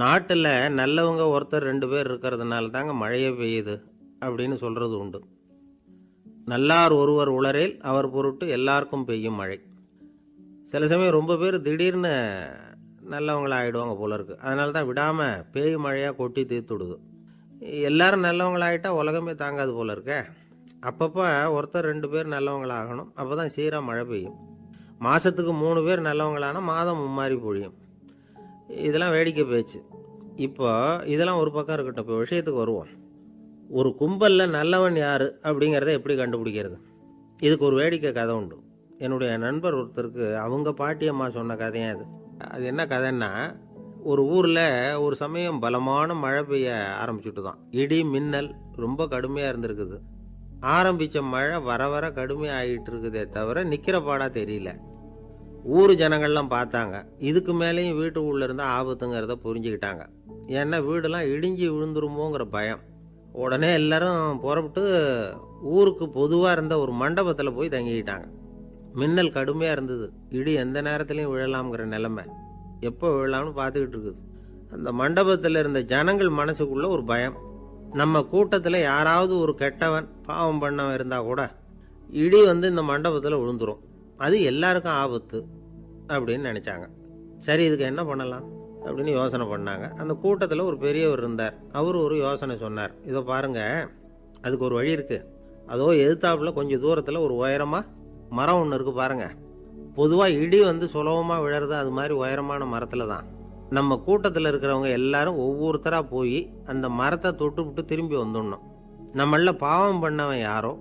நாட்டில் நல்லவங்க ஒருத்தர் ரெண்டு பேர் இருக்கிறதுனால தாங்க மழையே பெய்யுது அப்படின்னு சொல்கிறது உண்டு. நல்லார் ஒருவர் உளரேல் அவர் பொருட்டு எல்லாருக்கும் பெய்யும் மழை. சில சமயம் ரொம்ப பேர் திடீர்னு நல்லவங்களாகிடுவாங்க போல இருக்குது அதனால தான் விடாமல் பேய் மழையாக கொட்டி தீர்த்துடுது எல்லாரும் நல்லவங்களாகிட்டால் உலகமே தாங்காது போல இருக்கே. அப்பப்போ ஒருத்தர் ரெண்டு பேர் நல்லவங்களாகணும். அப்போ தான் சீராக மழை பெய்யும். மாதத்துக்கு மூணு பேர் நல்லவங்களானா மாதம் மும்மாறி பொழியும். இதெல்லாம் வேடிக்கை போயிடுச்சு இப்போ இதெல்லாம் ஒரு பக்கம் இருக்கட்டும். இப்போ விஷயத்துக்கு வருவோம். ஒரு கும்பலில் நல்லவன் யார் அப்படிங்கிறத எப்படி கண்டுபிடிக்கிறது? இதுக்கு ஒரு வேடிக்கை கதை உண்டு. என்னுடைய நண்பர் ஒருத்தருக்கு அவங்க பாட்டியம்மா சொன்ன கதையும் அது அது என்ன கதைன்னா ஒரு ஊரில் ஒரு சமயம் பலமான மழை பெய்ய ஆரம்பிச்சுட்டு தான். இடி மின்னல் ரொம்ப கடுமையாக இருந்திருக்குது. ஆரம்பித்த மழை வர வர கடுமையாக ஆகிட்டு இருக்குதே தவிர நிற்கிற பாடாக தெரியல. ஊர் ஜனங்கள்லாம் பார்த்தாங்க. இதுக்கு மேலேயும் வீட்டு உள்ளே இருந்தால் ஆபத்துங்கிறத புரிஞ்சுக்கிட்டாங்க. ஏன்னா வீடெல்லாம் இடிஞ்சு விழுந்துருமோங்கிற பயம். உடனே எல்லாரும் புறப்பட்டு ஊருக்கு பொதுவாக இருந்த ஒரு மண்டபத்தில் போய் தங்கிக்கிட்டாங்க. மின்னல் கடுமையாக இருந்தது. இடி எந்த நேரத்துலையும் விழலாம்ங்கிற நிலமை. எப்போ விழலாம்னு பார்த்துக்கிட்டு இருக்குது. அந்த மண்டபத்தில் இருந்த ஜனங்கள் மனசுக்குள்ள ஒரு பயம். நம்ம கூட்டத்தில் யாராவது ஒரு கெட்டவன் பாவம் பண்ணவன் இருந்தால் கூட இடி வந்து இந்த மண்டபத்தில் விழுந்துரும். அது எல்லாருக்கும் ஆபத்து அப்படின்னு நினச்சாங்க. சரி இதுக்கு என்ன பண்ணலாம்? அப்படின்னு யோசனை பண்ணாங்க. அந்த கூட்டத்தில் ஒரு பெரியவர் இருந்தார். அவர் ஒரு யோசனை சொன்னார். இதை பாருங்கள் அதுக்கு ஒரு வழி இருக்குது அதோ எதிர்த்தாப்பில் கொஞ்சம் தூரத்தில் ஒரு உயரமாக மரம் ஒன்று இருக்குது பாருங்கள் பொதுவாக இடி வந்து சுலபமாக விழறது அது மாதிரி உயரமான மரத்தில் தான். நம்ம கூட்டத்தில் இருக்கிறவங்க எல்லாரும் ஒவ்வொருத்தராக போய் அந்த மரத்தை தொட்டு விட்டு திரும்பி வந்துடணும். நம்மள பாவம் பண்ணவன் யாரோ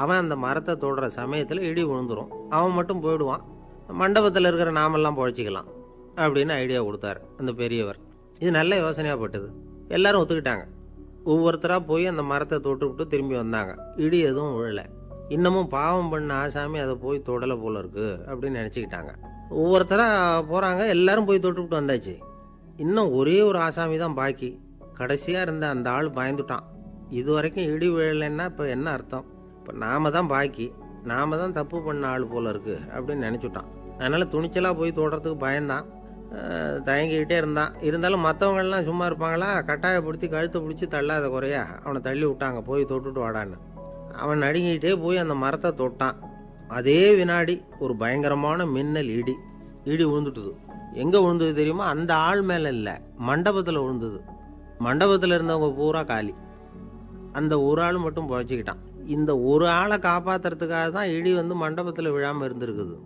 அவன் அந்த மரத்தை தொடுற சமயத்தில் இடி விழுந்துரும். அவன் மட்டும் போயிடுவான். மண்டபத்தில் இருக்கிற நாமெல்லாம் பழச்சிக்கலாம் அப்படின்னு ஐடியா கொடுத்தாரு அந்த பெரியவர். இது நல்ல யோசனையாக பட்டது. எல்லாரும் ஒத்துக்கிட்டாங்க. ஒவ்வொருத்தராக போய் அந்த மரத்தை தொட்டுவிட்டு திரும்பி வந்தாங்க. இடி எதுவும் விழலை. இன்னமும் பாவம் பண்ண ஆசாமி அதை போய் தொடலை போல இருக்கு அப்படின்னு நினச்சிக்கிட்டாங்க. ஒவ்வொருத்தராக போகிறாங்க எல்லாரும் போய் தொட்டுவிட்டு வந்தாச்சு. இன்னும் ஒரே ஒரு ஆசாமி தான் பாக்கி. கடைசியாக இருந்த அந்த ஆள் பயந்துட்டான். இது வரைக்கும் இடி விழலைன்னா இப்போ என்ன அர்த்தம்? இப்போ நாம தான் பாக்கி நாம தான் தப்பு பண்ண ஆள் போல இருக்கு அப்படின்னு நினச்சிட்டான். அதனால் துணிச்சலாக போய் தொடுறதுக்கு பயந்தான். தயங்கிக்கிட்டே இருந்தான். இருந்தாலும் மற்றவங்கள்லாம் சும்மா இருப்பாங்களா? கட்டாயப்படுத்தி கழுத்தை பிடிச்சி தள்ளாத குறையா அவனை தள்ளி விட்டாங்க. போய் தொட்டுட்டு வாடான்னு. அவன் நடுங்கிக்கிட்டே போய் அந்த மரத்தை தொட்டான். அதே வினாடி ஒரு பயங்கரமான மின்னல் இடி. இடி விழுந்துட்டுது எங்கே விழுந்தது தெரியுமா? அந்த ஆள் மேலே இல்லை. மண்டபத்தில் விழுந்தது மண்டபத்தில் இருந்தவங்க பூரா காலி. அந்த ஒரு ஆள் மட்டும் புழைச்சிக்கிட்டான். இந்த ஒரு ஆளை காப்பாத்துறதுக்காக தான் இடி வந்து மண்டபத்தில் விழாமல் இருந்திருக்குது.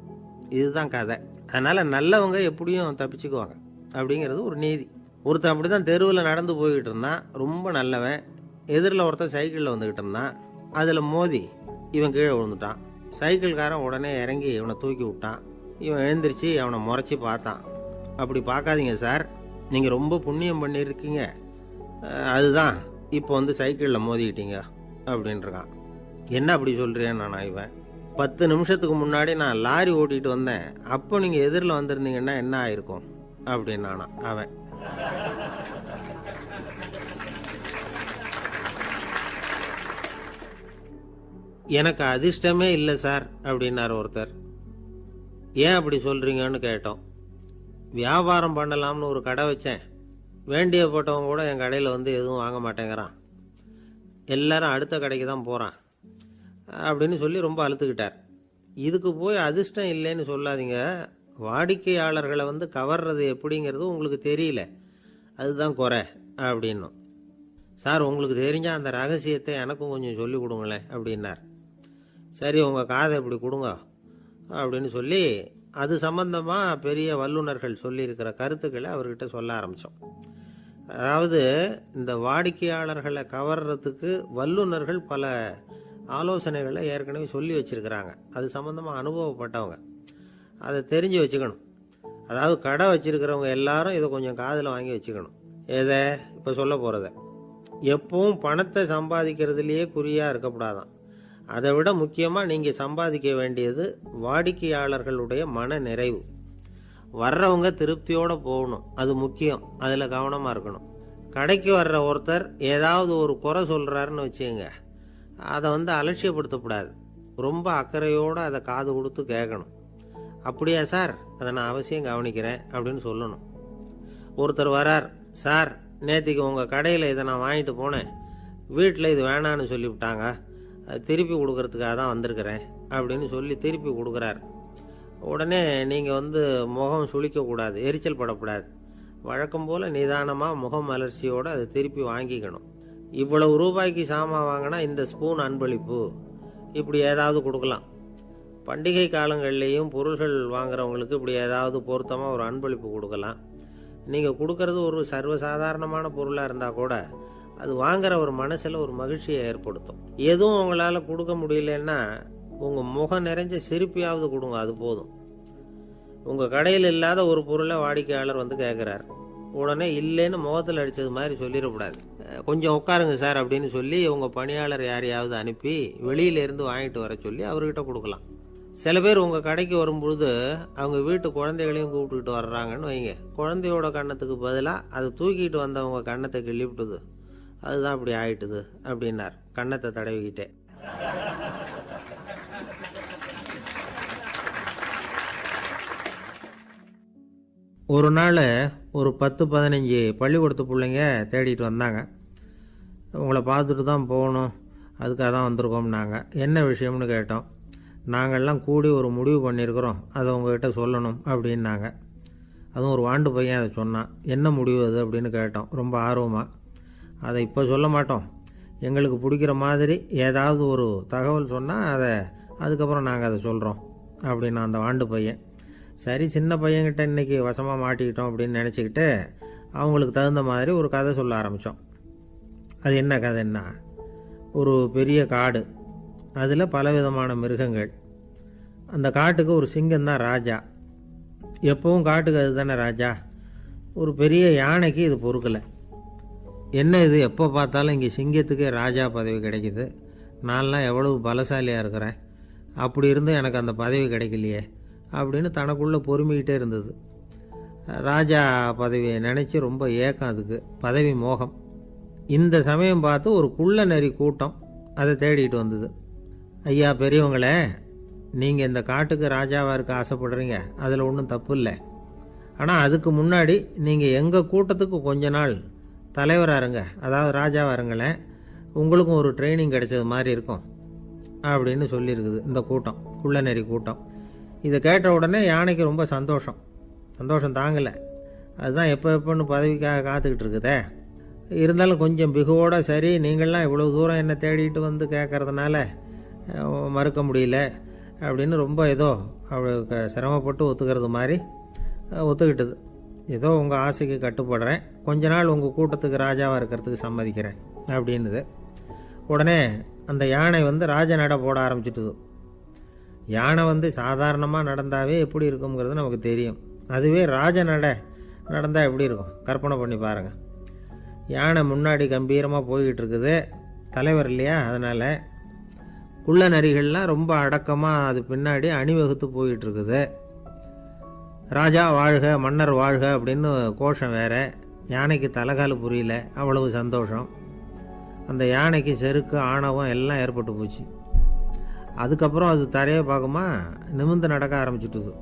இதுதான் கதை. அதனால் நல்லவங்க எப்படியும் தப்பிச்சுக்குவாங்க. அப்படிங்கிறது ஒரு நீதி. ஒருத்தன் அப்படி தான் தெருவில் நடந்து போய்கிட்டு இருந்தான். ரொம்ப நல்லவன். எதிரில் ஒருத்தன் சைக்கிளில் வந்துக்கிட்டு இருந்தான். அதில் மோதி இவன் கீழே விழுந்துட்டான். சைக்கிள்காரன் உடனே இறங்கி இவனை தூக்கி விட்டான். இவன் எழுந்திரிச்சு அவனை முறைச்சி பார்த்தான். அப்படி பார்க்காதீங்க சார். நீங்கள் ரொம்ப புண்ணியம் பண்ணியிருக்கீங்க. அதுதான். இப்போ வந்து சைக்கிளில் மோதிக்கிட்டீங்க. அப்படின்றான். என்ன அப்படி சொல்கிறேன் நான் இவன்? பத்து நிமிஷத்துக்கு முன்னாடி நான் லாரி ஓட்டிகிட்டு வந்தேன். அப்போ நீங்கள் எதிரில் வந்திருந்தீங்கன்னா என்ன ஆயிருக்கும்? அப்படின்னானா அவன். எனக்கு அதிர்ஷ்டமே இல்லை சார் அப்படின்னார் ஒருத்தர். ஏன் அப்படி சொல்கிறீங்கன்னு கேட்டோம். வியாபாரம் பண்ணலாம்னு ஒரு கடை வச்சேன். வேண்டிய போட்டவங்க கூட என் கடையில் வந்து எதுவும் வாங்க மாட்டேங்கிறான். எல்லாரும் அடுத்த கடைக்கு தான் போகிறான் அப்படின்னு சொல்லி ரொம்ப அழுத்துக்கிட்டார். இதுக்கு போய் அதிர்ஷ்டம் இல்லைன்னு சொல்லாதீங்க. வாடிக்கையாளர்களை வந்து கவர்றது எப்படிங்கிறது உங்களுக்கு தெரியல. அதுதான் குறை அப்படின்னும். சார் உங்களுக்கு தெரிஞ்ச அந்த ரகசியத்தை எனக்கும் கொஞ்சம் சொல்லி கொடுங்களேன் அப்படின்னார். சரி உங்கள் காதை இப்படி கொடுங்க அப்படின்னு சொல்லி அது சம்பந்தமாக பெரிய வல்லுநர்கள் சொல்லியிருக்கிற கருத்துக்களை அவர்கிட்ட சொல்ல ஆரம்பித்தோம் அதாவது இந்த வாடிக்கையாளர்களை கவர்றதுக்கு வல்லுநர்கள் பல ஆலோசனைகளை ஏற்கனவே சொல்லி வச்சிருக்கிறாங்க. அது சம்மந்தமாக அனுபவப்பட்டவங்க. அதை தெரிஞ்சு வச்சுக்கணும். அதாவது கடை வச்சுருக்கிறவங்க எல்லாரும் இதை கொஞ்சம் காதில் வாங்கி வச்சுக்கணும். எதை? இப்போ சொல்ல போகிறத எப்பவும் பணத்தை சம்பாதிக்கிறதுலேயே குறியாக இருக்கக்கூடாதான். அதை விட முக்கியமாக நீங்கள் சம்பாதிக்க வேண்டியது வாடிக்கையாளர்களுடைய மன நிறைவு. வர்றவங்க திருப்தியோடு போகணும். அது முக்கியம். அதில் கவனமாக இருக்கணும். கடைக்கு வர்ற ஒருத்தர் ஏதாவது ஒரு குறை சொல்கிறாருன்னு வச்சுக்கோங்க. அதை வந்து அலட்சியப்படுத்தக்கூடாது. ரொம்ப அக்கறையோடு அதை காது கொடுத்து கேட்கணும். அப்படியா சார்? அதை நான் அவசியம் கவனிக்கிறேன் அப்படின்னு சொல்லணும். ஒருத்தர் வரார் சார் நேற்றுக்கு உங்கள் கடையில் இதை நான் வாங்கிட்டு போனேன். வீட்டில் இது வேணான்னு சொல்லிவிட்டாங்க. அது திருப்பி கொடுக்கறதுக்காக தான் வந்திருக்கிறேன் அப்படின்னு சொல்லி திருப்பி கொடுக்குறாரு. உடனே நீங்கள் வந்து முகம் சுளிக்கக்கூடாது எரிச்சல் படக்கூடாது. வழக்கம் போல் நிதானமாக முகம் அலர்ச்சியோடு அதை திருப்பி வாங்கிக்கணும். இவ்வளவு ரூபாய்க்கு சாமான் வாங்கினா இந்த ஸ்பூன் அன்பளிப்பு. இப்படி ஏதாவது கொடுக்கலாம். பண்டிகை காலங்கள்லேயும் பொருள்கள் வாங்குறவங்களுக்கு இப்படி ஏதாவது பொருத்தமாக ஒரு அன்பளிப்பு கொடுக்கலாம். நீங்கள் கொடுக்கறது ஒரு சர்வசாதாரணமான பொருளாக இருந்தால் கூட அது வாங்குற ஒரு மனசில் ஒரு மகிழ்ச்சியை ஏற்படுத்தும். எதுவும் உங்களால் கொடுக்க முடியலன்னா உங்கள் முகம் நிறைஞ்ச சிரிப்பியாவது கொடுங்க அது போதும். உங்கள் கடையில் இல்லாத ஒரு பொருளை வாடிக்கையாளர் வந்து கேட்குறாரு உடனே இல்லைன்னு முகத்தில் அடித்தது மாதிரி சொல்லிடக்கூடாது. கொஞ்சம் உட்காருங்க சார் அப்படின்னு சொல்லி உங்கள் பணியாளர் யாரையாவது அனுப்பி வெளியில இருந்து வாங்கிட்டு வர சொல்லி அவர்கிட்ட கொடுக்கலாம். சில பேர் உங்கள் கடைக்கு வரும்பொழுது அவங்க வீட்டு குழந்தைகளையும் கூப்பிட்டுக்கிட்டு வர்றாங்கன்னு வைங்க. குழந்தையோட கன்னத்துக்கு பதிலாக அதை தூக்கிட்டு வந்தவங்க கண்ணத்தை கிள்ளிவிட்டுது. அதுதான் அப்படி ஆயிட்டுது அப்படின்னார் கன்னத்தை தடவிக்கிட்டே. ஒரு நாள் ஒரு பத்து பதினஞ்சு பள்ளிக்கூடத்து பிள்ளைங்க தேடிட்டு வந்தாங்க. உங்களை பார்த்துட்டு தான் போகணும். அதுக்காக தான் வந்திருக்கோம்னாங்க. என்ன விஷயம்னு கேட்டோம். நாங்கள்லாம் கூடி ஒரு முடிவு பண்ணியிருக்கிறோம். அதை உங்ககிட்ட சொல்லணும் அப்படின்னாங்க. அதுவும் ஒரு வாண்டு பையன் அதை சொன்னான். என்ன முடிவு அது அப்படின்னு கேட்டோம். ரொம்ப ஆர்வமாக அதை இப்போ சொல்ல மாட்டோம். எங்களுக்கு பிடிக்கிற மாதிரி ஏதாவது ஒரு தகவல் சொன்னால் அதை அதுக்கப்புறம் நாங்கள் அதை சொல்கிறோம் அப்படின்னு அந்த வாண்டு பையன் சரி சின்ன பையன்கிட்ட இன்றைக்கி வசமாக மாட்டிக்கிட்டோம் அப்படின்னு நினச்சிக்கிட்டு அவங்களுக்கு தகுந்த மாதிரி ஒரு கதை சொல்ல ஆரம்பித்தோம் அது என்ன கதைன்னா ஒரு பெரிய காடு அதில் பலவிதமான மிருகங்கள். அந்த காட்டுக்கு ஒரு சிங்கம் தான் ராஜா. எப்பவும் காட்டுக்கு அது தானே ராஜா. ஒரு பெரிய யானைக்கு இது பொறுக்கலை. என்ன இது எப்போ பார்த்தாலும் இங்கே சிங்கத்துக்கே ராஜா பதவி கிடைக்குது. நான்லாம் எவ்வளவு பலசாலியாக இருக்கிறேன். அப்படி இருந்தும் எனக்கு அந்த பதவி கிடைக்கலையே. அப்படின்னு தனக்குள்ளே பொறுமிக்கிட்டே இருந்தது. ராஜா பதவியை நினச்சி ரொம்ப ஏக்கம் அதுக்கு. பதவி மோகம். இந்த சமயம் பார்த்து ஒரு குள்ள நரி கூட்டம் அதை தேடிட்டு வந்தது. ஐயா பெரியவங்களே நீங்கள் இந்த காட்டுக்கு ராஜாவாக இருக்க ஆசைப்படுறீங்க. அதில் ஒன்றும் தப்பு இல்லை. ஆனால் அதுக்கு முன்னாடி நீங்கள் எங்கள் கூட்டத்துக்கு கொஞ்ச நாள் தலைவராக இருங்க. அதாவது ராஜாவாக இருங்களேன். உங்களுக்கும் ஒரு ட்ரைனிங் கிடைச்சது மாதிரி இருக்கும். அப்படின்னு சொல்லியிருக்குது இந்த கூட்டம் குள்ளநெறி கூட்டம். இதை கேட்ட உடனே யானைக்கு ரொம்ப சந்தோஷம். சந்தோஷம் தாங்கலை. அதுதான் எப்போ எப்போன்னு பதவிக்காக காத்துக்கிட்டு இருக்குதே. இருந்தாலும் கொஞ்சம் பிகுவோட சரி நீங்கள்லாம் இவ்வளோ தூரம் என்னை தேடிட்டு வந்து கேட்கறதுனால மறுக்க முடியல அப்படின்னு ரொம்ப ஏதோ அவளுக்கு சிரமப்பட்டு ஒத்துக்கிறது மாதிரி ஒத்துக்கிட்டது. ஏதோ உங்கள் ஆசைக்கு கட்டுப்படுறேன். கொஞ்ச நாள் உங்கள் கூட்டத்துக்கு ராஜாவாக இருக்கிறதுக்கு சம்மதிக்கிறேன் அப்படின்னுது. உடனே அந்த யானை வந்து ராஜ நட போட ஆரம்பிச்சிட்டுது. யானை வந்து சாதாரணமாக நடந்தாவே எப்படி இருக்குங்கிறது நமக்கு தெரியும். அதுவே ராஜ நட நடந்தால் எப்படி இருக்கும்? கற்பனை பண்ணி பாருங்கள் யானை முன்னாடி கம்பீரமாக போய்கிட்டு இருக்குது. தலைவர் இல்லையா? அதனால் குள்ள நரிகள்லாம் ரொம்ப அடக்கமாக அது பின்னாடி அணிவகுத்து போய்கிட்டு இருக்குது. ராஜா வாழ்க மன்னர் வாழ்க அப்படின்னு கோஷம் வேறு. யானைக்கு தலைகால் புரியல. அவ்வளவு சந்தோஷம். அந்த யானைக்கு செருக்கு ஆணவம் எல்லாம் ஏற்பட்டு போச்சு. அதுக்கப்புறம் அது தரையை பார்க்குமா? நிமிர்ந்து நடக்க ஆரம்பிச்சுட்டுது.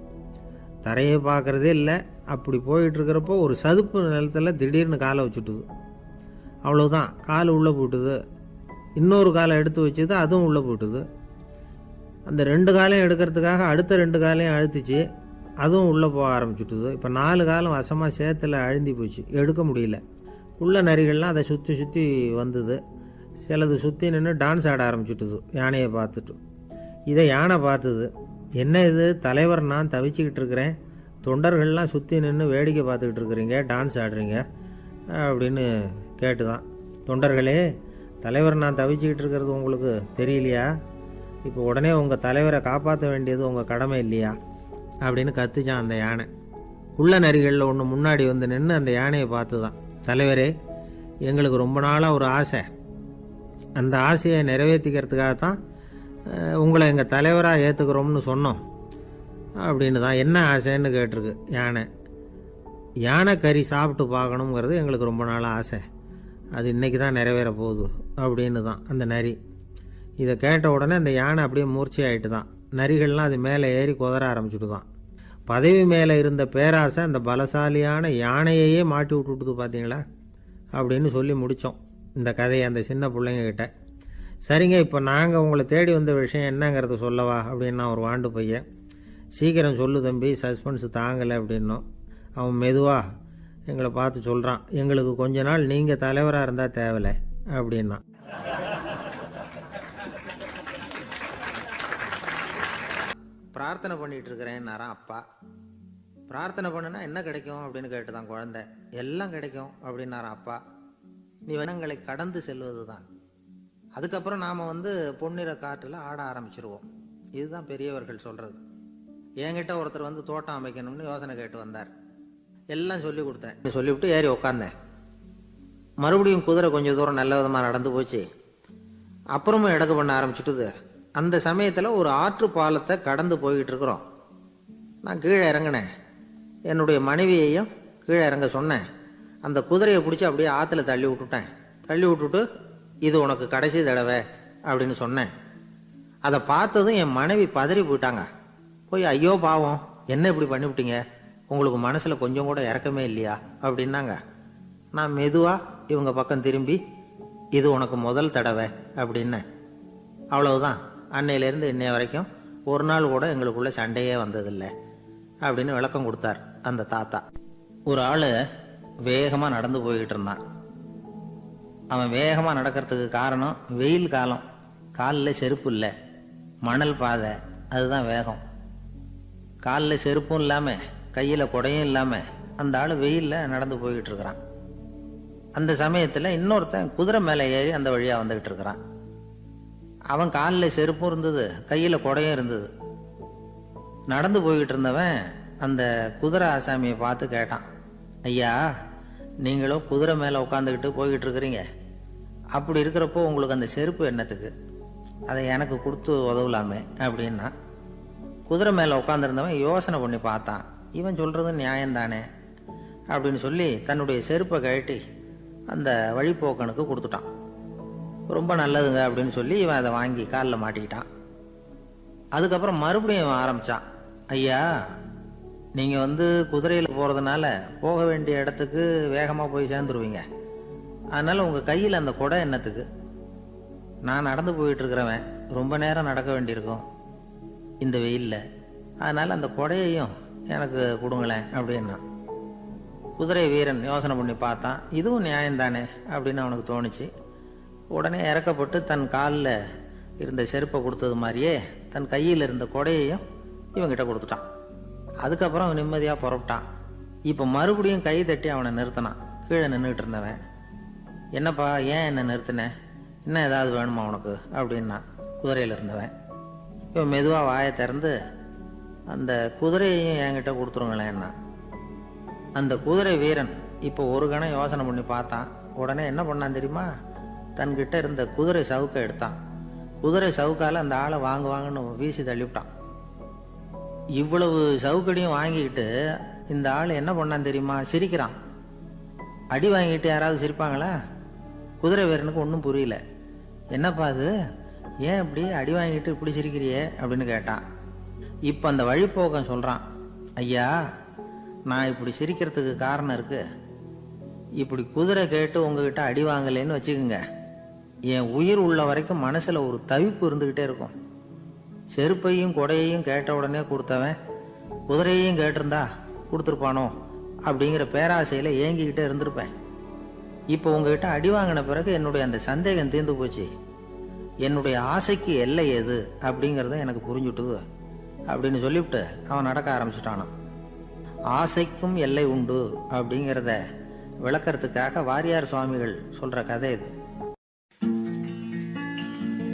தரையை பார்க்குறதே இல்லை. அப்படி போயிட்டுருக்கிறப்போ ஒரு சதுப்பு நிலத்தில் திடீர்னு காலை வச்சுட்டுது. அவ்வளோதான் கால் உள்ளே போட்டுது இன்னொரு காலை எடுத்து வச்சுது அதுவும் உள்ளே போட்டுது அந்த ரெண்டு காலையும் எடுக்கிறதுக்காக அடுத்த ரெண்டு காலையும் அழுத்துச்சு அதுவும் உள்ளே போக ஆரம்பிச்சுட்டுது. இப்போ நாலு காலம் வசமாக சேத்துல அழுந்தி போச்சு. எடுக்க முடியல. உள்ள நரிகள்லாம் அதை சுற்றி சுற்றி வந்தது. சிலது சுற்றி நின்று டான்ஸ் ஆட ஆரம்பிச்சுட்டுது. யானையை பார்த்துட்டு. இதை யானை பார்த்தது? என்ன இது? தலைவர் நான் தவிச்சுக்கிட்டு இருக்கிறேன். தொண்டர்கள்லாம் சுற்றி நின்று வேடிக்கை பார்த்துக்கிட்டு இருக்கிறீங்க டான்ஸ் ஆடுறீங்க அப்படின்னு கேட்டுதான். தொண்டர்களே தலைவர் நான் தவிச்சுக்கிட்டு இருக்கிறது உங்களுக்கு தெரியலையா? இப்போ உடனே உங்கள் தலைவரை காப்பாற்ற வேண்டியது உங்கள் கடமை இல்லையா? அப்படின்னு கத்துச்சான் அந்த யானை. உள்ள நரிகளில் ஒன்று முன்னாடி வந்து நின்று அந்த யானையை பார்த்து தான் தலைவரே எங்களுக்கு ரொம்ப நாளாக ஒரு ஆசை. அந்த ஆசையை நிறைவேற்றிக்கிறதுக்காக தான் உங்களை எங்கள் தலைவராக ஏற்றுக்கிறோம்னு சொன்னோம். அப்படின்னு தான் என்ன ஆசைன்னு கேட்டிருக்கு யானை. யானை கறி சாப்பிட்டு பார்க்கணுங்கிறது எங்களுக்கு ரொம்ப நாள் ஆசை. அது இன்றைக்கி தான் நிறைவேற போகுது அப்படின்னு தான் அந்த நரி. இதை கேட்ட உடனே அந்த யானை அப்படியே மூர்ச்சியாயிட்டு தான். நரிகள்லாம் அது மேலே ஏறி குதற ஆரம்பிச்சுட்டு தான். பதவி மேலே இருந்த பேராசை அந்த பலசாலியான யானையையே மாட்டி விட்டுட்டுது பார்த்தீங்களா? அப்படின்னு சொல்லி முடித்தோம் இந்த கதையை அந்த சின்ன பிள்ளைங்கக்கிட்ட சரிங்க இப்போ நாங்கள் உங்களை தேடி வந்த விஷயம் என்னங்கிறத சொல்லவா அப்படின்னா ஒரு வாண்டு பையன். சீக்கிரம் சொல்லு தம்பி சஸ்பென்ஸ் தாங்கலை அப்படின்னோம். அவன் மெதுவாக எங்களை பார்த்து சொல்கிறான் எங்களுக்கு கொஞ்ச நாள் நீங்கள் தலைவராக இருந்தால் தேவலை அப்படின்னா. பிரார்த்தனை பண்ணிட்டு இருக்கிறேன்னாராம் அப்பா. பிரார்த்தனை பண்ணுனா என்ன கிடைக்கும் அப்படின்னு கேட்டுதான் குழந்தை. எல்லாம் கிடைக்கும் அப்படின்னாரான் அப்பா. நீ வனங்களை கடந்து செல்வது தான் அதுக்கப்புறம் நாம் வந்து பொன்னிற காற்றில் ஆட ஆரம்பிச்சிருவோம். இதுதான் பெரியவர்கள் சொல்கிறது என்கிட்ட ஒருத்தர் வந்து தோட்டம் அமைக்கணும்னு யோசனை கேட்டு வந்தார். எல்லாம் சொல்லி கொடுத்தேன். சொல்லிவிட்டு ஏறி உக்காந்தேன். மறுபடியும் குதிரை கொஞ்சம் தூரம் நல்ல விதமாக நடந்து போச்சு. அப்புறமும் இடக்கு பண்ண ஆரம்பிச்சுட்டுது. அந்த சமயத்தில் ஒரு ஆற்று பாலத்தை கடந்து போய்கிட்டு இருக்கிறோம். நான் கீழே இறங்கினேன். என்னுடைய மனைவியையும் கீழே இறங்க சொன்னேன். அந்த குதிரையை பிடிச்சி அப்படியே ஆற்றுல தள்ளி விட்டுட்டேன். தள்ளி விட்டுட்டு இது உனக்கு கடைசி தடவை அப்படின்னு சொன்னேன். அதை பார்த்ததும் என் மனைவி பதறி போயிட்டாங்க. போய் ஐயோ பாவம் என்ன இப்படி பண்ணிவிட்டீங்க? உங்களுக்கு மனசில் கொஞ்சம் கூட இறக்கமே இல்லையா? அப்படின்னாங்க. நான் மெதுவாக இவங்க பக்கம் திரும்பி இது உனக்கு முதல் தடவை அப்படின்னேன். அவ்வளவுதான். அன்னையிலேருந்து இன்னைய வரைக்கும் ஒரு நாள் கூட எங்களுக்குள்ள சண்டையே வந்ததில்லை அப்படின்னு விளக்கம் கொடுத்தார் அந்த தாத்தா. ஒரு ஆள் வேகமாக நடந்து போய்கிட்டு இருந்தான். அவன் வேகமாக நடக்கிறதுக்கு காரணம் வெயில் காலம். காலில் செருப்பு இல்லை. மணல் பாதை. அதுதான் வேகம். காலில் செருப்பும் இல்லாமல் கையில் குடையும் இல்லாமல் அந்த ஆள் வெயிலில் நடந்து போய்கிட்டு இருக்கிறான். அந்த சமயத்தில் இன்னொருத்தன் குதிரை மேலே ஏறி அந்த வழியாக வந்துக்கிட்டு இருக்கிறான். அவன் காலில் செருப்பும் இருந்தது கையில் குடையும் இருந்தது. நடந்து போய்கிட்டு இருந்தவன் அந்த குதிரை ஆசாமியை பார்த்து கேட்டான் ஐயா நீங்களும் குதிரை மேலே உட்காந்துக்கிட்டு போய்கிட்டு இருக்கிறீங்க. அப்படி இருக்கிறப்போ உங்களுக்கு அந்த செருப்பு என்னத்துக்கு? அதை எனக்கு கொடுத்து உதவலாமே அப்படின்னா குதிரை மேலே உட்காந்துருந்தவன் யோசனை பண்ணி பார்த்தான். இவன் சொல்கிறது நியாயம்தானே? அப்படின்னு சொல்லி தன்னுடைய செருப்பை கழட்டி அந்த வழிப்போக்கனுக்கு கொடுத்துட்டான். ரொம்ப நல்லதுங்க அப்படின்னு சொல்லி இவன் அதை வாங்கி காலில் மாட்டிக்கிட்டான். அதுக்கப்புறம் மறுபடியும் இவன் ஆரம்பித்தான் ஐயா நீங்கள் வந்து குதிரையில் போகிறதுனால போக வேண்டிய இடத்துக்கு வேகமாக போய் சேர்ந்துருவீங்க. அதனால் உங்கள் கையில் அந்த குடை என்னத்துக்கு? நான் நடந்து போயிட்டுருக்கிறவன் ரொம்ப நேரம் நடக்க வேண்டியிருக்கும். இந்த வெயிலில். அதனால் அந்த குடையையும் எனக்கு கொடுங்களேன் அப்படின்னா. குதிரை வீரன் யோசனை பண்ணி பார்த்தான். இதுவும் நியாயம்தானே அப்படின்னு அவனுக்கு தோணுச்சு. உடனே இறக்கப்பட்டு தன் காலில் இருந்த செருப்பை கொடுத்தது மாதிரியே தன் கையில் இருந்த கொடையையும் இவங்கிட்ட கொடுத்துட்டான். அதுக்கப்புறம் அவன் நிம்மதியாக புறப்பட்டான். இப்போ மறுபடியும் கை தட்டி அவனை நிறுத்தினான். கீழே நின்றுட்டு இருந்தவன் என்னப்பா ஏன் என்னை நிறுத்தின? இன்னும் ஏதாவது வேணுமா உனக்கு? அப்படின்னா குதிரையில் இருந்தவன் இவன் மெதுவாக வாயை திறந்து அந்த குதிரையையும் என்கிட்ட கொடுத்துருங்களேன்னா அந்த குதிரை வீரன் இப்போ ஒரு கணம் யோசனை பண்ணி பார்த்தான். உடனே என்ன பண்ணான் தெரியுமா? தன்கிட்ட இருந்த குதிரை சவுக்கை எடுத்தான். குதிரை சவுக்கால் அந்த ஆளை வாங்குவாங்கன்னு வீசி தள்ளிவிட்டான். இவ்வளவு சவுக்கடியும் வாங்கிக்கிட்டு இந்த ஆள் என்ன பண்ணான் தெரியுமா? சிரிக்கிறான். அடி வாங்கிட்டு யாராவது சிரிப்பாங்களா? குதிரை வீரனுக்கு ஒன்றும் புரியல. என்னப்பா அது? ஏன் இப்படி அடி வாங்கிட்டு இப்படி சிரிக்கிறியே? அப்படின்னு கேட்டான். இப்போ அந்த வழிப்போக்கன் சொல்கிறான் ஐயா நான் இப்படி சிரிக்கிறதுக்கு காரணம் இருக்கு. இப்படி குதிரை கேட்டு உங்ககிட்ட அடி வாங்கலைன்னு வச்சுக்கோங்க. என் உயிர் உள்ள வரைக்கும் மனசில் ஒரு தவிப்பு இருந்துக்கிட்டே இருக்கும். செருப்பையும் கொடையையும் கேட்ட உடனே கொடுத்தவன் குதிரையையும் கேட்டிருந்தா கொடுத்துருப்பானோ? அப்படிங்கிற பேராசையில் ஏங்கிக்கிட்டே இருந்திருப்பேன். இப்போ உங்ககிட்ட அடி வாங்கின பிறகு என்னுடைய அந்த சந்தேகம் தீர்ந்து போச்சு. என்னுடைய ஆசைக்கு எல்லை எது அப்படிங்கிறத எனக்கு புரிஞ்சுட்டுது அப்படின்னு சொல்லிவிட்டு அவன் நடக்க ஆரம்பிச்சிட்டானான். ஆசைக்கும் எல்லை உண்டு அப்படிங்கிறத விளக்கறதுக்காக வாரியார் சுவாமிகள் சொல்கிற கதை இது.